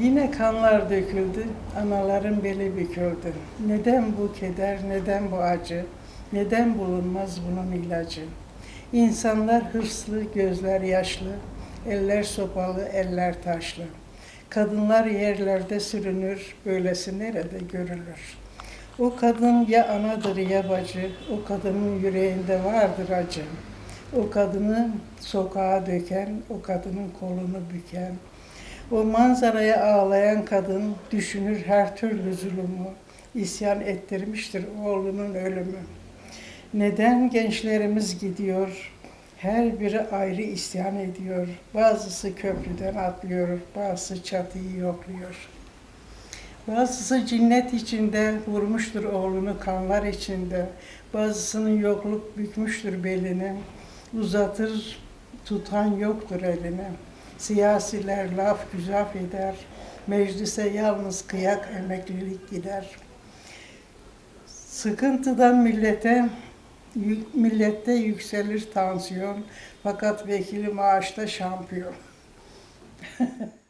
Yine kanlar döküldü, anaların beli büküldü. Neden bu keder, neden bu acı, neden bulunmaz bunun ilacı? İnsanlar hırslı, gözler yaşlı, eller sopalı, eller taşlı. Kadınlar yerlerde sürünür, böylesi nerede görülür? O kadın ya anadır ya bacı, o kadının yüreğinde vardır acı. O kadını sokağa döken, o kadının kolunu büken, o manzaraya ağlayan kadın düşünür her türlü zulümü, isyan ettirmiştir oğlunun ölümü. Neden gençlerimiz gidiyor, her biri ayrı isyan ediyor. Bazısı köprüden atlıyor, bazısı çatıyı yokluyor. Bazısı cinnet içinde vurmuştur oğlunu kanlar içinde. Bazısının yokluk bükmüştür belini. Uzatır tutan yoktur elini. Siyasiler laf güzaf eder. Meclise yalnız kıyak emeklilik gider. Sıkıntıdan millete millette yükselir tansiyon fakat vekili maaşta şampiyon.